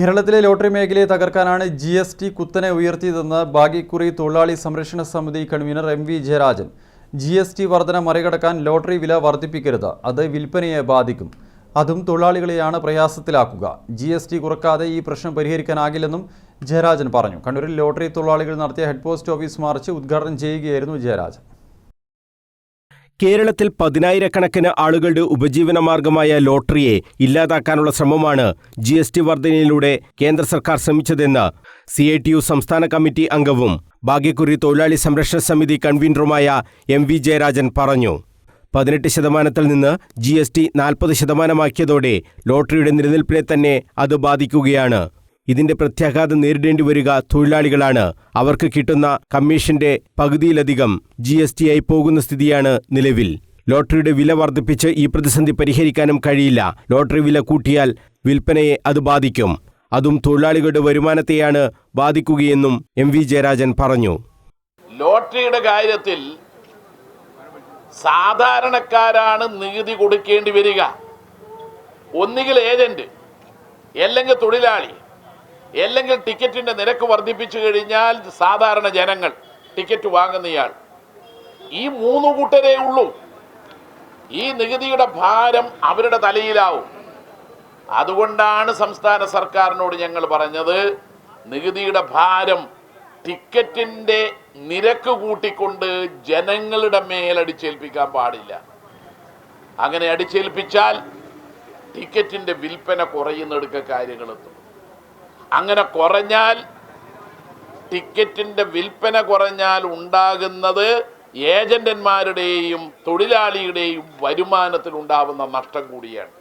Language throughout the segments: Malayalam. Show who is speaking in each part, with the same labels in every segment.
Speaker 1: കേരളത്തിലെ ലോട്ടറി മേഖലയെ തകർക്കാനാണ് ജി എസ് ടി കുത്തനെ ഉയർത്തിയതെന്ന് ഭാഗ്യക്കുറി തൊഴിലാളി സംരക്ഷണ സമിതി convener M V Jayarajan. G S T വർധന മറികടക്കാൻ ലോട്ടറി വില വർദ്ധിപ്പിക്കരുത് അത് വിൽപ്പനയെ ബാധിക്കും. അതും തൊഴിലാളികളെയാണ് പ്രയാസത്തിലാക്കുക. ജി എസ് ടി കുറക്കാതെ ഈ പ്രശ്നം പരിഹരിക്കാനാകില്ലെന്നും ജയരാജൻ പറഞ്ഞു. കണ്ണൂരിൽ ലോട്ടറി തൊഴിലാളികൾ നടത്തിയ ഹെഡ് പോസ്റ്റ് ഓഫീസ് മാർച്ച് ഉദ്ഘാടനം ചെയ്യുകയായിരുന്നു ജയരാജൻ.
Speaker 2: കേരളത്തിൽ പതിനായിരക്കണക്കിന് ആളുകളുടെ ഉപജീവനമാർഗമായ ലോട്ടറിയെ ഇല്ലാതാക്കാനുള്ള ശ്രമമാണ് ജി എസ് ടി വർധനയിലൂടെ കേന്ദ്ര സർക്കാർ ശ്രമിച്ചതെന്ന് സി ഐ ടി യു സംസ്ഥാന കമ്മിറ്റി അംഗവും ഭാഗ്യക്കുറി തൊഴിലാളി സംരക്ഷണ സമിതി കൺവീനറുമായ എം വി ജയരാജൻ പറഞ്ഞു. പതിനെട്ട് ശതമാനത്തിൽ നിന്ന് ജി എസ് ടി നാൽപ്പത് ശതമാനമാക്കിയതോടെ ലോട്ടറിയുടെ നിലനിൽപ്പിനെ തന്നെ അത് ബാധിക്കുകയാണ്. ഇതിന്റെ പ്രത്യാഘാതം നേരിടേണ്ടി വരിക തൊഴിലാളികളാണ്. അവർക്ക് കിട്ടുന്ന കമ്മീഷന്റെ പകുതിയിലധികം ജി എസ് ടി ആയി പോകുന്ന സ്ഥിതിയാണ് നിലവിൽ. ലോട്ടറിയുടെ വില വർദ്ധിപ്പിച്ച് ഈ പ്രതിസന്ധി പരിഹരിക്കാനും കഴിയില്ല. ലോട്ടറി വില കൂട്ടിയാൽ വിൽപ്പനയെ അത് ബാധിക്കും. അതും തൊഴിലാളികളുടെ വരുമാനത്തെയാണ് ബാധിക്കുകയെന്നും എം വി ജയരാജൻ പറഞ്ഞു.
Speaker 3: ലോട്ടറിയുടെ കാര്യത്തിൽ സാധാരണക്കാരാണ് നികുതി കൊടുക്കേണ്ടി വരിക. ഒന്നുകിൽ ഏജന്റ് അല്ലെങ്കിൽ തൊഴിലാളി. അല്ലെങ്കിൽ ടിക്കറ്റിന്റെ നിരക്ക് വർദ്ധിപ്പിച്ചു കഴിഞ്ഞാൽ സാധാരണ ജനങ്ങൾ ടിക്കറ്റ് വാങ്ങുന്നയാൾ ഈ മൂന്ന് കൂട്ടരേ ഉള്ളൂ. ഈ നികുതിയുടെ ഭാരം അവരുടെ തലയിലാവും. അതുകൊണ്ടാണ് സംസ്ഥാന സർക്കാരിനോട് ഞങ്ങൾ പറഞ്ഞത് നികുതിയുടെ ഭാരം ടിക്കറ്റിന്റെ നിരക്ക് കൂട്ടിക്കൊണ്ട് ജനങ്ങളുടെ മേൽ അടിച്ചേൽപ്പിക്കാൻ പാടില്ല. അങ്ങനെ അടിച്ചേൽപ്പിച്ചാൽ ടിക്കറ്റിന്റെ വിൽപ്പന കുറയുന്നെടുക്ക കാര്യങ്ങളെത്തും അങ്ങനെ കുറഞ്ഞാൽ ടിക്കറ്റിന്റെ വിൽപ്പന കുറഞ്ഞാൽ ഉണ്ടാകുന്നത് ഏജന്റന്മാരുടെയും തൊഴിലാളിയുടെയും വരുമാനത്തിൽ ഉണ്ടാവുന്ന നഷ്ടം കൂടിയാണ്.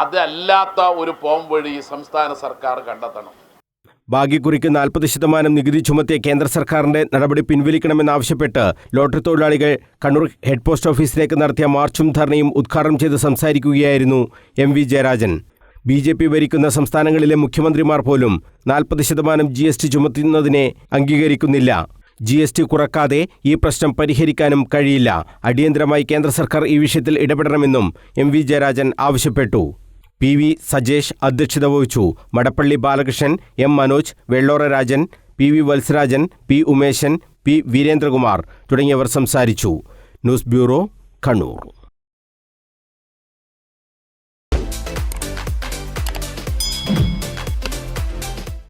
Speaker 3: അതല്ലാത്ത ഒരു പോം വഴി സംസ്ഥാന സർക്കാർ കണ്ടെത്തണം.
Speaker 2: ഭാഗ്യക്കുറിക്ക് നാൽപ്പത് ശതമാനം നികുതി ചുമത്തിയ കേന്ദ്ര സർക്കാരിന്റെ നടപടി പിൻവലിക്കണമെന്നാവശ്യപ്പെട്ട് ലോട്ടറി തൊഴിലാളികൾ കണ്ണൂർ ഹെഡ് പോസ്റ്റ് ഓഫീസിലേക്ക് നടത്തിയ മാർച്ചും ധർണയും ഉദ്ഘാടനം ചെയ്ത് സംസാരിക്കുകയായിരുന്നു M V Jayarajan. B J P ഭരിക്കുന്ന സംസ്ഥാനങ്ങളിലെ മുഖ്യമന്ത്രിമാർ പോലും നാൽപ്പത് ശതമാനം ജി എസ് ടി ചുമത്തുന്നതിനെ അംഗീകരിക്കുന്നില്ല. ജി എസ് ടി കുറക്കാതെ ഈ പ്രശ്നം പരിഹരിക്കാനും കഴിയില്ല. അടിയന്തരമായി കേന്ദ്ര സർക്കാർ ഈ വിഷയത്തിൽ ഇടപെടണമെന്നും എം വി ജയരാജൻ ആവശ്യപ്പെട്ടു. പി വി സജേഷ് അധ്യക്ഷത വഹിച്ചു. Madappally Balakrishnan M Manoj Vellora Rajan P V Valsarajan P Umeshan P Veerendrakumar തുടങ്ങിയവർ സംസാരിച്ചു. News bureau Kannur.